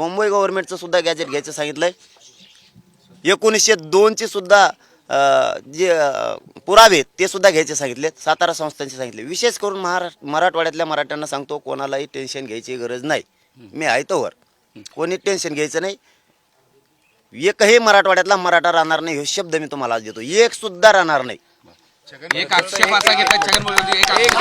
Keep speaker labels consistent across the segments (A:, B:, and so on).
A: मुंबई गव्हर्नमेंटचं सुद्धा गॅजेट घ्यायचं सांगितलंय. एकोणीसशे दोनचे सुद्धा जे पुरावे ते सुद्धा घ्यायचे सांगितलेत सातारा संस्थांचे सांगितले. विशेष करून महाराष्ट्र मराठवाड्यातल्या मराठ्यांना सांगतो कोणालाही टेन्शन घ्यायची गरज नाही. मी आहे तोवर कोणी टेन्शन घ्यायचं नाही. एकही मराठवाड्यातला मराठा राहणार नाही हे शब्द मी तुम्हाला आज देतो. एक सुद्धा राहणार नाही.
B: एक आक्षेप असा घेतला छगन भुजबळ एक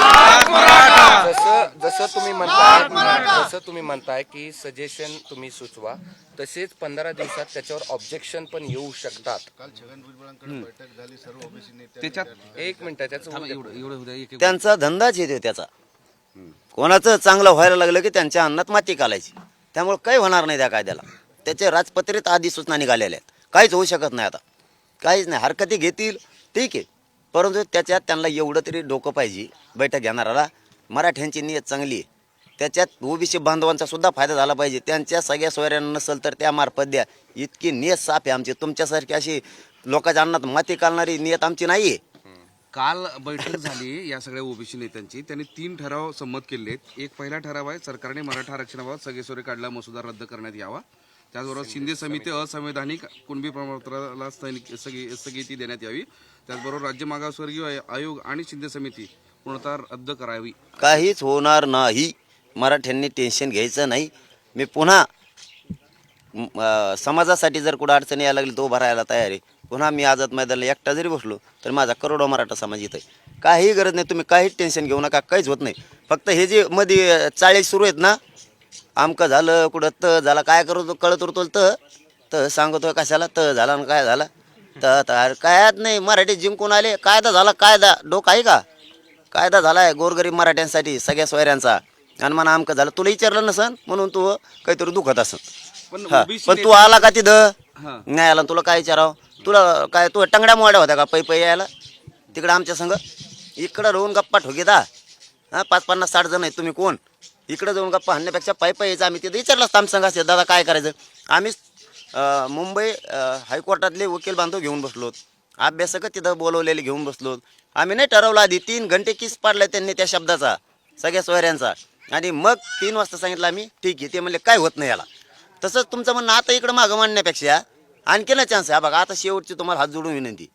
C: जसं जसं तुम्ही म्हणताय जसं तुम्ही म्हणताय की सजेशन तुम्ही सुचवा तसेच पंधरा दिवसात त्याच्यावर ऑब्जेक्शन पण येऊ शकतात.
D: काल छगन भुजबळांकडे बैठक झाली सर्व ओबीसी नेते
B: त्याच्यात
C: एक मिनिट त्याचं
B: थांबा,
C: होऊ
B: एवढं एवढं होऊ द्या, एक- एक-
A: त्यांचा धंदाच येतो त्याचा. कोणाचं चांगलं व्हायला लागलं की त्यांच्या अन्नात माती घालायची. त्यामुळे काही होणार नाही त्या कायद्याला. त्याचे राजपत्रित आधी सूचना निघालेल्या आहेत. काहीच होऊ शकत नाही आता. काहीच नाही. हरकती घेतील. ठीक आहे. परंतु त्याच्यात त्यांना एवढं तरी डोकं पाहिजे बैठक घेणाराला मराठ्यांची नियत चांगली आहे. त्याच्यात ओबीसी बांधवांचा सुद्धा फायदा झाला पाहिजे. त्यांच्या सगळ्या सोयऱ्यांना नसेल तर त्या मार्फत द्या. इतकी नियत साफ आहे आमची. तुमच्यासारखी अशी लोकांच्या अन्नात माती घालणारी नियत आमची नाही आहे
B: काल बैठक झाली या सगळ्या ओबीसी नेत्यांची. त्यांनी तीन ठराव संमत केले आहेत एक पहिला ठराव आहे सरकारने मराठा आरक्षणाबाबत सगळेसोरे काढला मसुदा रद्द करण्यात यावा. त्याचबरोबर शिंदे समिती असंवैधानिक कुणबी प्रमाणपत्राला स्थगिती स्थगि- स्थगिती देण्यात यावी. त्याचबरोबर राज्य मागासवर्गीय आय- आयोग आणि शिंदे समिती पूर्णतः रद्द करावी.
A: काहीच होणार नाही. मराठ्यांनी टेन्शन घ्यायचं नाही. मी पुन्हा समाजासाठी जर कुठं अडचणी यायला लागली तो भरायला तयार आहे. पुन्हा मी आझाद मैदानाला एकटा जरी बसलो तर माझा करोडो मराठा समाज इथं आहे. काही गरज नाही तुम्ही काहीच टेन्शन घेऊ नका काहीच होत नाही. फक्त हे जे मध्ये अं, चाळी सुरू आहेत ना आमकं झालं कुठं त झाला काय करतो कळत उरतो त. त सांगतो कशाला त झाला आणि काय झाला. त त अरे कायच नाही मराठी जिंकून आले. कायदा झाला कायदा. डोक आहे का? कायदा झालाय गोरगरीब मराठ्यांसाठी सगळ्या सोयऱ्यांचा. आणि म्हणा आमकं झालं. तुला विचारलं नसन म्हणून तू काहीतरी दुखत असन
B: पण
A: हा. तू आला का तिथं?
B: हा.
A: न्यायाला तुला काय विचारावं? तुला काय तू टंगड्या मोड्या होत्या का? पै पै यायला? तिकडं आमच्या संग इकडं राहून गप्पा ठोकीदा हा पाच पन्नास साठ जण आहेत. तुम्ही कोण? इकडं जाऊन का पाहण्यापेक्षा पायी पायी यायचं. आम्ही तिथं विचारलं असतं आम्ही संघ दादा काय करायचं? आम्ही मुंबई हायकोर्टातले वकील बांधव घेऊन बसलो अभ्यासक तिथं बोलवलेले घेऊन बसलो आम्ही नाही ठरवलं आधी तीन घंटे किस पाडला त्यांनी त्या शब्दाचा सगळ्या सोयऱ्यांचा. आणि मग तीन वाजता सांगितलं आम्ही ठीक आहे. ते म्हणले काय होत नाही याला. तसंच तुमचं म्हणणं आता इकडं मागं मांडण्यापेक्षा आणखीन चान्स आहे. बघा आता शेवटची तुम्हाला हात जोडून विनंती.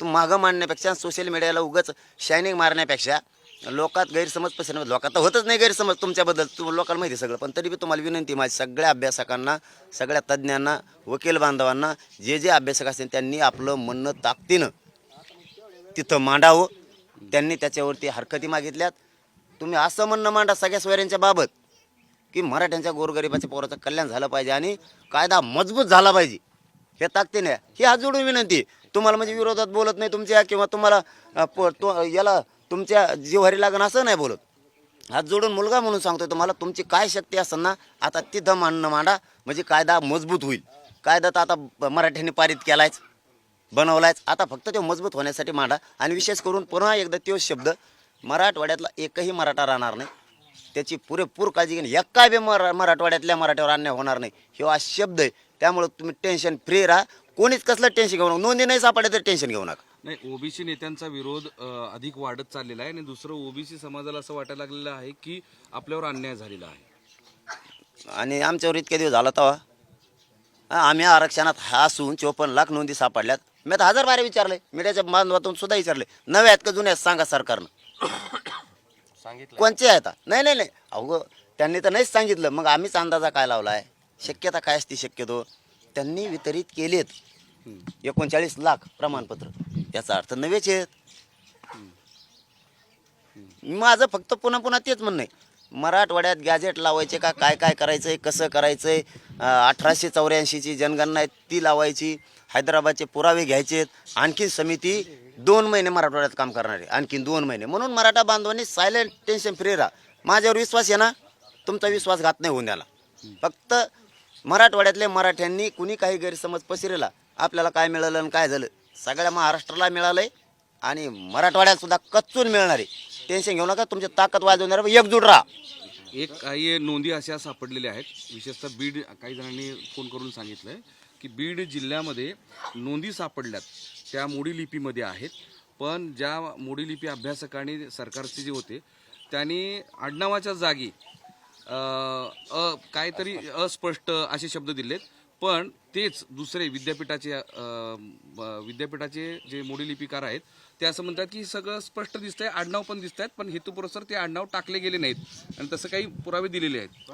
A: तू मागं मांडण्यापेक्षा सोशल मीडियाला उगाच शायनिंग मारण्यापेक्षा लोकात गैरसमज पसरण्यात लोकात तर होतच नाही गैरसमज तुमच्याबद्दल. तुम लोकांना माहिती आहे सगळं. पण तरी बी तुम्हाला विनंती आहे माझी सगळ्या अभ्यासकांना सगळ्या तज्ज्ञांना वकील बांधवांना जे जे अभ्यासक असतील त्यांनी आपलं म्हणणं ताकदीनं तिथं मांडावं. त्यांनी त्याच्यावरती हरकती मागितल्यात. तुम्ही असं म्हणणं मांडा सगळ्या सोयऱ्यांच्या बाबत की मराठ्यांच्या गोरगरिबाच्या पोराचं कल्याण झालं पाहिजे आणि कायदा मजबूत झाला पाहिजे. हे ताकदीने ही हात जोडून विनंती तुम्हाला म्हणजे विरोधात बोलत नाही तुमच्या किंवा तुम्हाला प- तो- याला तुमच्या जीवारी लागण असं नाही बोलत. हात जोडून मुलगा म्हणून सांगतोय तुम्हाला तुमची काय शक्ती असेल ना आता तिथं मांडणं मांडा म्हणजे कायदा मजबूत होईल. कायदा तर आता मराठ्यांनी पारित केलायच बनवलायच. आता फक्त तो मजबूत होण्यासाठी मांडा. आणि विशेष करून पुन्हा एकदा तो शब्द मराठवाड्यातला एकही मराठा राहणार नाही. त्याची पुरेपूर काळजी घेणे. एका बी मरा मराठवाड्यातल्या मराठ्यावर अन्याय होणार नाही. हे हा शब्द आहे. त्यामुळे तुम्ही टेन्शन फ्री राहा. कोणीच कसलं टेन्शन घेऊ नका. नोंदी नाही सापडले तर टेन्शन घेऊ नका.
B: नाही ओबीसी नेत्यांचा विरोध अधिक वाढत चाललेला आहे आणि दुसरं ओबीसी समाजाला असं वाटायला लागलेलं आहे की आपल्यावर अन्याय झालेला आहे.
A: आणि आमच्यावर इतके दिवस झाला तेव्हा हा, आम्ही आरक्षणात हसून चोपन्न लाख नोंदी सापडल्यात. मी तर हजार बारे विचारले. मीडियाच्या बांधवातून सुद्धा विचारले. नव्या आहेत का जुन्या आहेत सांगा सरकारनं.
C: सांगितलं.
A: कोणचे आहेत? नाही नाही नाही. अहो त्यांनी तर नाहीच सांगितलं. मग आम्हीच अंदाजा काय लावला आहे शक्यता काय असते शक्यतो? त्यांनी वितरित केलेत. एकोणचाळीस लाख प्रमाणपत्र. याचा अर्थ नव्हेच आहेत. माझं फक्त पुन्हा पुन्हा तेच म्हणणं आहे. मराठवाड्यात गॅजेट लावायचे का? काय काय करायचं आहे कसं करायचं आहे अठराशे चौऱ्याऐंशीची जनगणना आहे ती लावायची. हैदराबादचे पुरावे घ्यायचेत आणखीन समिती दोन महिने मराठवाड्यात काम करणार आहे. आणखीन दोन महिने. म्हणून मराठा बांधवांनी सायलेंट टेन्शन फ्री राहा. माझ्यावर विश्वास आहे ना? तुमचा विश्वासघात नाही होऊन द्याला फक्त मराठवाड्यातल्या मराठ्यांनी कुणी काही गैरसमज पसरेला आपल्याला काय मिळालं आणि काय झालं? सगळ्या महाराष्ट्राला मिळालं आहे आणि मराठवाड्यात सुद्धा कच्चून मिळणार आहे. टेन्शन घेऊ नका तुमची ताकद वाजवणार एकजूट राहा.
B: एक काही नोंदी अशा सापडलेल्या आहेत. विशेषतः बीड काही जणांनी फोन करून सांगितलंय की बीड जिल्ह्यामध्ये नोंदी सापडल्यात. त्या मोडी लिपीमध्ये आहेत. पण ज्या मोडी लिपी अभ्यासकांनी सरकारचे जे होते त्यांनी आडनावाच्या जागी अ काहीतरी अस्पष्ट असे शब्द दिलेत. पण तेच दुसरे विद्यापीठाचे विद्यापीठाचे जे मोडी लिपिकार आहेत ते असं म्हणतात की सगळं स्पष्ट दिसतंय आडनाव पण दिसत आहेत पण हेतुपुरस्सर ते आडनाव टाकले गेले नाहीत. आणि तसं काही पुरावे दिलेले आहेत.